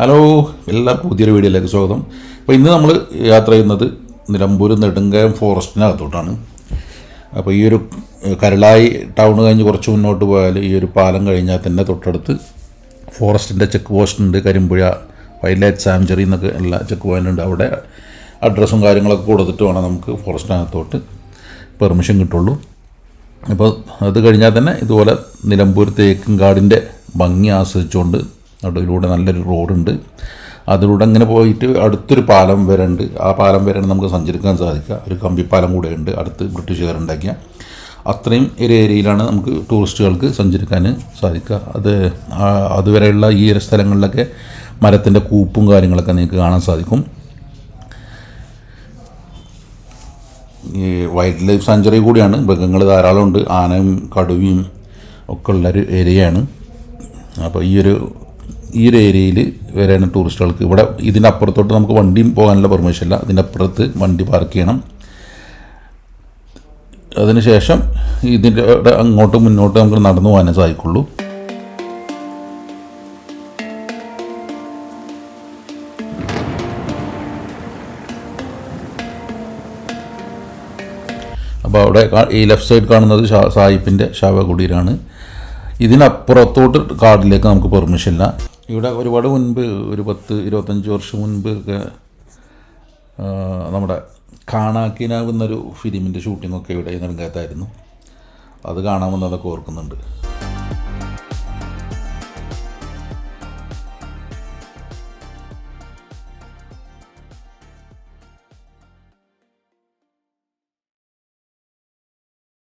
Hello എല്ലാവർക്കും പുതിയൊരു വീഡിയോയിലേക്ക് സ്വാഗതം. അപ്പോൾ ഇന്ന് നമ്മൾ യാത്ര ചെയ്യുന്നത് നിലമ്പൂർ നെടുങ്കയം ഫോറസ്റ്റിനകത്തോട്ടാണ്. അപ്പോൾ ഈ ഒരു കരളായി ടൗൺ കഴിഞ്ഞ് കുറച്ച് മുന്നോട്ട് പോയാൽ ഈ ഒരു പാലം കഴിഞ്ഞാൽ തന്നെ തൊട്ടടുത്ത് ഫോറസ്റ്റിന്റെ ചെക്ക് പോസ്റ്റ് ഉണ്ട്. കരിമ്പുഴ വൈൽഡ് ലൈഫ് സാങ്ച്വറി എന്നൊക്കെ ഉള്ള ചെക്ക് പോയിന്റ് ഉണ്ട്. അവിടെ അഡ്രസ്സും കാര്യങ്ങളൊക്കെ കൊടുത്തിട്ട് വേണം നമുക്ക് ഫോറസ്റ്റിനകത്തോട്ട് പെർമിഷൻ കിട്ടുള്ളൂ. അപ്പോൾ അത് കഴിഞ്ഞാൽ തന്നെ ഇതുപോലെ നിലമ്പൂർ തേക്കും കാടിന്റെ ഭംഗി ആസ്വദിച്ചുകൊണ്ട് നടുവിലൂടെ നല്ലൊരു റോഡുണ്ട്. അതിലൂടെ അങ്ങനെ പോയിട്ട് അടുത്തൊരു പാലം വരെ ഉണ്ട് ആ പാലം വരെ നമുക്ക് സഞ്ചരിക്കാൻ സാധിക്കുക. ഒരു കമ്പിപ്പാലം കൂടെ ഉണ്ട് അടുത്ത് ബ്രിട്ടീഷുകാരുണ്ടാക്കിയ. അത്രയും ഒരു ഏരിയയിലാണ് നമുക്ക് ടൂറിസ്റ്റുകൾക്ക് സഞ്ചരിക്കാൻ സാധിക്കുക. അത് അതുവരെയുള്ള ഈ ഒരു സ്ഥലങ്ങളിലൊക്കെ മരത്തിന്റെ കൂപ്പും കാര്യങ്ങളൊക്കെ നിങ്ങൾക്ക് കാണാൻ സാധിക്കും. ഈ വൈൽഡ് ലൈഫ് സാഞ്ചുറി കൂടിയാണ്. മൃഗങ്ങൾ ധാരാളമുണ്ട്. ആനയും കടുവയും ഒക്കെ ഉള്ളൊരു ഏരിയയാണ്. അപ്പോൾ ഈ ഒരു ഈ ഒരു ഏരിയയിൽ വരെയാണ് ടൂറിസ്റ്റുകൾക്ക് ഇവിടെ ഇതിന്റെ അപ്പുറത്തോട്ട് നമുക്ക് വണ്ടിയും പോകാനുള്ള പെർമിഷൻ ഇല്ല. ഇതിന്റെ അപ്പുറത്ത് വണ്ടി പാർക്ക് ചെയ്യണം. അതിനുശേഷം ഇതിന്റെ അങ്ങോട്ട് മുന്നോട്ട് നമുക്ക് നടന്നു പോകാനേ സാധിക്കുള്ളൂ. അപ്പോൾ അവിടെ ഈ ലെഫ്റ്റ് സൈഡ് കാണുന്നത് സായിപ്പിന്റെ ശവകുടീരാണ്. ഇതിനപ്പുറത്തോട്ട് കാടിലേക്ക് നമുക്ക് പെർമിഷൻ ഇല്ല. ഇവിടെ ഒരുപാട് മുൻപ് ഒരു പത്ത് ഇരുപത്തഞ്ച് വർഷം മുൻപ് ഒക്കെ നമ്മുടെ കാണാക്കിനാവ് എന്നൊരു ഫിലിമിന്റെ ഷൂട്ടിങ്ങൊക്കെ ഇവിടെ നെടുങ്കാത്തായിരുന്നു. അത് കാണാമെന്നതൊക്കെ ഓർക്കുന്നുണ്ട്.